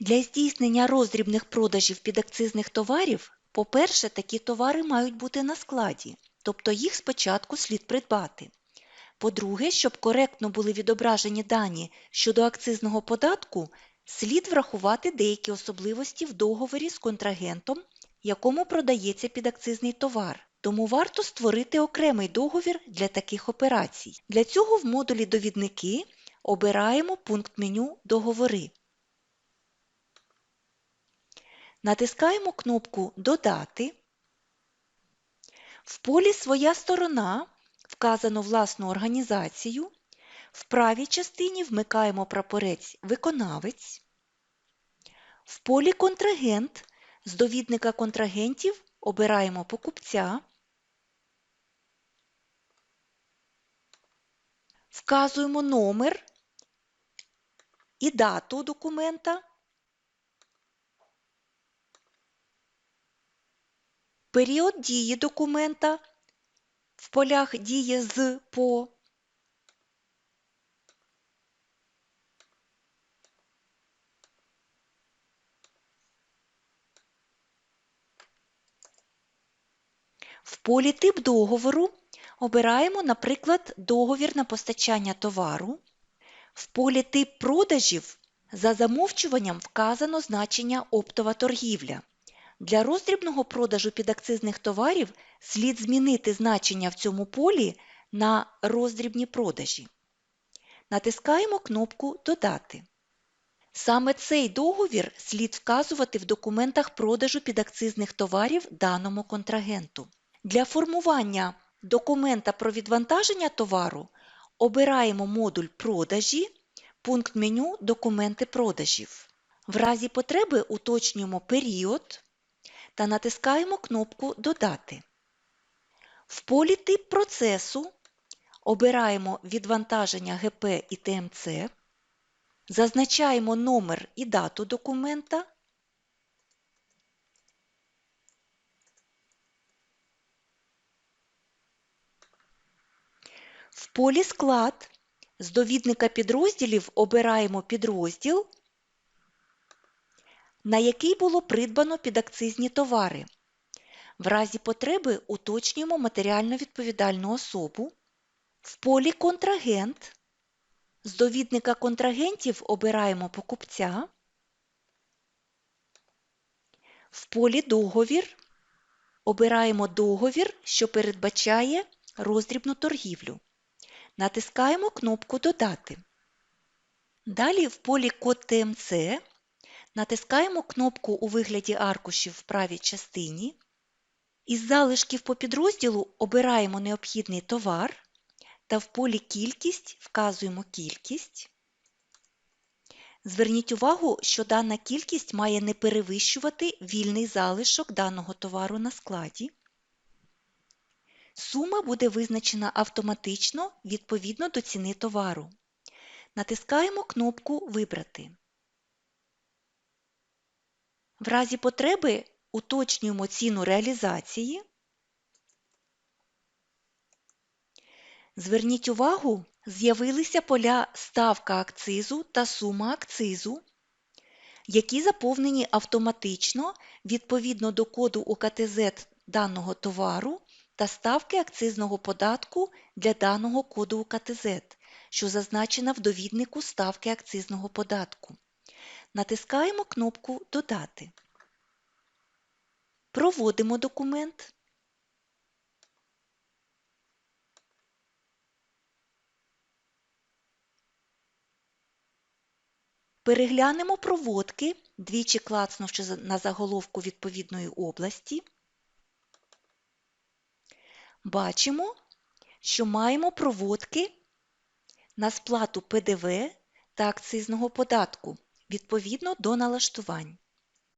Для здійснення роздрібних продажів підакцизних товарів, по-перше, такі товари мають бути на складі, тобто їх спочатку слід придбати. По-друге, щоб коректно були відображені дані щодо акцизного податку, слід врахувати деякі особливості в договорі з контрагентом, якому продається підакцизний товар. Тому варто створити окремий договір для таких операцій. Для цього в модулі Довідники обираємо пункт меню Договори. Натискаємо кнопку Додати. В полі Своя сторона вказано власну організацію. В правій частині вмикаємо прапорець Виконавець. В полі Контрагент з довідника контрагентів обираємо покупця. Вказуємо номер і дату документа. Період дії документа в полях діє з по. В полі тип договору обираємо, наприклад, договір на постачання товару. В полі тип продажів за замовчуванням вказано значення оптова торгівля. Для роздрібного продажу підакцизних товарів слід змінити значення в цьому полі на роздрібні продажі. Натискаємо кнопку Додати. Саме цей договір слід вказувати в документах продажу підакцизних товарів даному контрагенту. Для формування документа про відвантаження товару обираємо модуль Продажі, пункт меню Документи продажів. В разі потреби уточнюємо період та натискаємо кнопку Додати. В полі Тип процесу обираємо відвантаження ГП і ТМЦ, зазначаємо номер і дату документа. В полі Склад з довідника підрозділів обираємо підрозділ, на який було придбано підакцизні товари. В разі потреби уточнюємо матеріально відповідальну особу. В полі Контрагент з довідника контрагентів обираємо покупця. В полі Договір обираємо договір, що передбачає роздрібну торгівлю. Натискаємо кнопку Додати. Далі в полі Код ТМЦ натискаємо кнопку у вигляді аркушів в правій частині. Із залишків по підрозділу обираємо необхідний товар та в полі Кількість вказуємо кількість. Зверніть увагу, що дана кількість має не перевищувати вільний залишок даного товару на складі. Сума буде визначена автоматично відповідно до ціни товару. Натискаємо кнопку Вибрати. В разі потреби уточнюємо ціну реалізації. Зверніть увагу, з'явилися поля ставка акцизу та сума акцизу, які заповнені автоматично відповідно до коду УКТЗ даного товару та ставки акцизного податку для даного коду УКТЗ, що зазначена в довіднику ставки акцизного податку. Натискаємо кнопку Додати. Проводимо документ. Переглянемо проводки, двічі клацнувши на заголовку відповідної області. Бачимо, що маємо проводки на сплату ПДВ та акцизного податку відповідно до налаштувань.